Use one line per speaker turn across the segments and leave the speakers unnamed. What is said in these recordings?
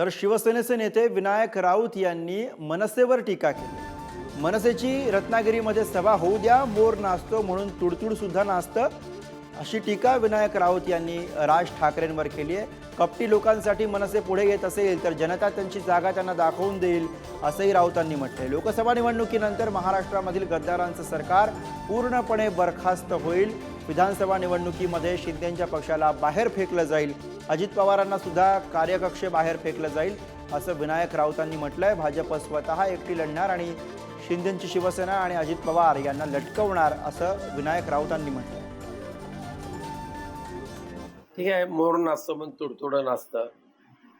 तर शिवसेनेचे नेते विनायक राऊत यांनी मनसेवर टीका केली. मनसेची रत्नागिरीमध्ये सभा होऊ द्या मोर नाचतो म्हणून तुडतुडसुद्धा नाचतं अशी टीका विनायक राऊत यांनी राज ठाकरेंवर केली आहे. कपटी लोकांसाठी मनसे पुढे येत असेल तर जनता त्यांची जागा त्यांना दाखवून देईल असंही राऊतांनी म्हटलंय. लोकसभा निवडणुकीनंतर महाराष्ट्रामधील गद्दारांचं सरकार पूर्णपणे बरखास्त होईल. विधानसभा निवडणुकीमध्ये शिंदेच्या पक्षाला बाहेर फेकलं जाईल अजित पवारांना सुद्धा कार्यकक्षेबाहेर फेकलं जाईल असं विनायक राऊतांनी म्हटलंय. भाजप स्वतः एकटी लढणार आणि शिंदेची शिवसेना आणि अजित पवार यांना लटकवणार असं विनायक राऊतांनी म्हटलं
ठीक आहे मोर नाचतं पण तुडतुडं नाचतं.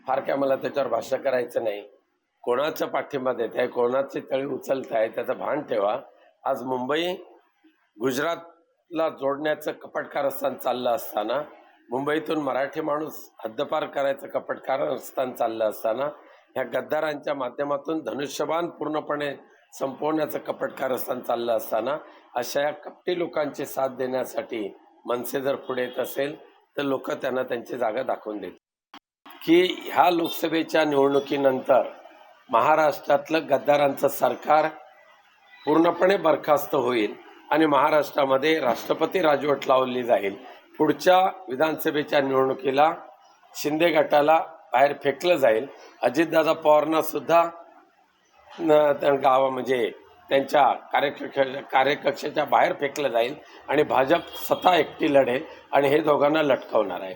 फार काय मला त्याच्यावर भाष्य करायचं नाही. कोणाच्या पाठिंबा देत आहे कोणाचे तळी उचलत आहे त्याचं भान ठेवा. आज मुंबई गुजरातला जोडण्याचं कपटकार कारस्थान चाललं असताना मुंबईतून मराठी माणूस हद्दपार करायचं कपट कारस्थान चाललं असताना ह्या गद्दारांच्या माध्यमातून धनुष्यबाण पूर्णपणे संपवण्याचं कपटकार कारस्थान चाललं असताना अशा या कपटी लोकांची साथ देण्यासाठी मनसे जर पुढे येत असेल तर लोक त्यांना त्यांची जागा दाखवून देत की ह्या लोकसभेच्या निवडणुकीनंतर महाराष्ट्रातलं गद्दारांचं सरकार पूर्णपणे बरखास्त होईल आणि महाराष्ट्रामध्ये राष्ट्रपती राजवट लावली जाईल पुढच्या विधानसभेच्या निवडणुकीला शिंदे गटाला बाहेर फेकलं जाईल. अजितदादा पवारांना सुद्धा त्या गावा म्हणजे त्यांच्या कार्यकक्ष कार्यकक्षाच्या बाहेर फेकलं जाईल आणि भाजप स्वतः एकटी लढेल आणि हे दोघांना लटकवणार आहे.